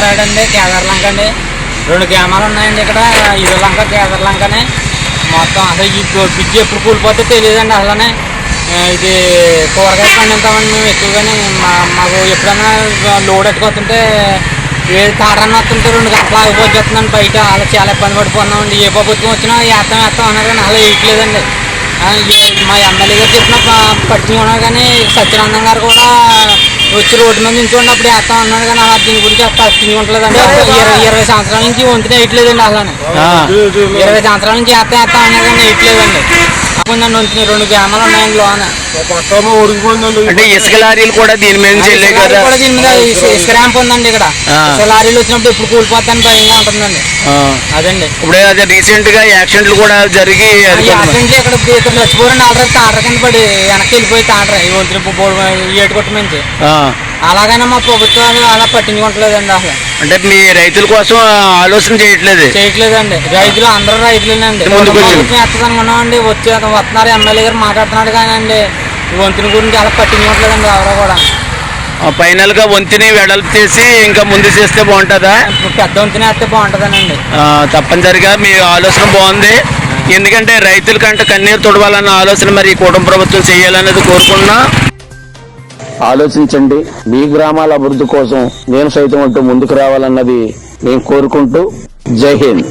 సుబ్బారాయుడు అండి కేదార్లంక అండి. రెండు గ్రామాలు ఉన్నాయండి ఇక్కడ ఇరులంక కేదార్లంకనే మొత్తం అసలు ఈ బ్రిడ్జ్ ఎప్పుడు కూలిపోతే తెలియదండి అసలనే. ఇది కూరగాయలు పండించామండి మేము ఎక్కువగానే. మా మాకు ఎప్పుడైనా లోడ్ ఎట్టుకొస్తుంటే ఏది తాడన్న వస్తుంటే రెండు గంటలు ఆగిపోతుందండి బయట. అలా చాలా ఇబ్బంది పడిపోతున్నామండి. ఏ ప్రభుత్వం వచ్చినా వేస్తాం వేస్తాం అన్నారు కానీ అలా వేయట్లేదండి. మా ఎమ్మెల్యే గారు చెప్పిన ప- పట్టించుకున్నారు కానీ సత్యనందన్ గారు కూడా వచ్చి రోడ్డు మీద నించుకోండి అప్పుడు వేస్తాం అన్నారు కానీ అలా దీని గురించి పట్టించుకుంటలేదండి ఇరవై ఇరవై సంవత్సరాల నుంచి వంతునే వేయట్లేదండి అసలు ఆ, ఇరవై సంవత్సరాల నుంచి వేస్తాం వేస్తాం అన్నారు కానీ వేయట్లేదండి. వంతుని రెండు గ్రామాలు ఉన్నాయండి లోన అంటే ఇసుక లారీలు కూడా దీని మీద నుంచి కదా? కూడా దీని మీద ఇసు- ఇసుక ర్యాంప్ ఉందండి ఇక్కడ. ఆ. ఇసుక లారీలు వచ్చినప్పుడు ఎప్పుడు కూలిపోతాను భయంగా ఉంటుందండి. ఆ, అదండి. ఇప్పుడు అదే రీసెంట్గా యాక్సిడెంట్లు కూడా జరిగి అది యాక్సిడెంట్ ఇక్కడ ఇక్కడ చచ్చిపోరండి ఆల్రెడీ తాటర కింద పడి వెనక్కి వెళ్ళిపోయి తాటర ఈ వంతుని ఏటు కొట్టు నుంచి ఆ, అలాగైనా మా ప్రభుత్వాలు అలా పట్టించుకోవట్లేదండి అసలు. అంటే మీ రైతుల కోసం ఆలోచన చేయట్లేదు. చేయట్లేదండి. రైతులు అందరూ రైతులేనండి. ముందుకు వచ్చి- వస్తున్నారు ఎమ్మెల్యే గారు మాట్లాడుతున్నాడు కానీ అండి వంతుని గురించి అలా పట్టించుకోవట్లేదండి ఎవరో కూడా. ఫైనల్గా వంతిని వెడల్పు చేసి ఇంకా ముందు చేస్తే బాగుంటుందా? ఇప్పుడు పెద్ద వంతుని వేస్తే బాగుంటుందనండి. ఆ, తప్పనిసరిగా మీ ఆలోచన బాగుంది. ఎందుకంటే రైతుల కంటే కన్నీరు తుడవాలన్న ఆలోచన మరి ఈ కుటుంబ ప్రభుత్వం చేయాలనేది కోరుకున్నా ఆలోచించండి. మీ గ్రామాల అభివృద్ధి కోసం నేను సైతం అంటూ ముందుకు రావాలన్నది నేను కోరుకుంటూ జై హింద్.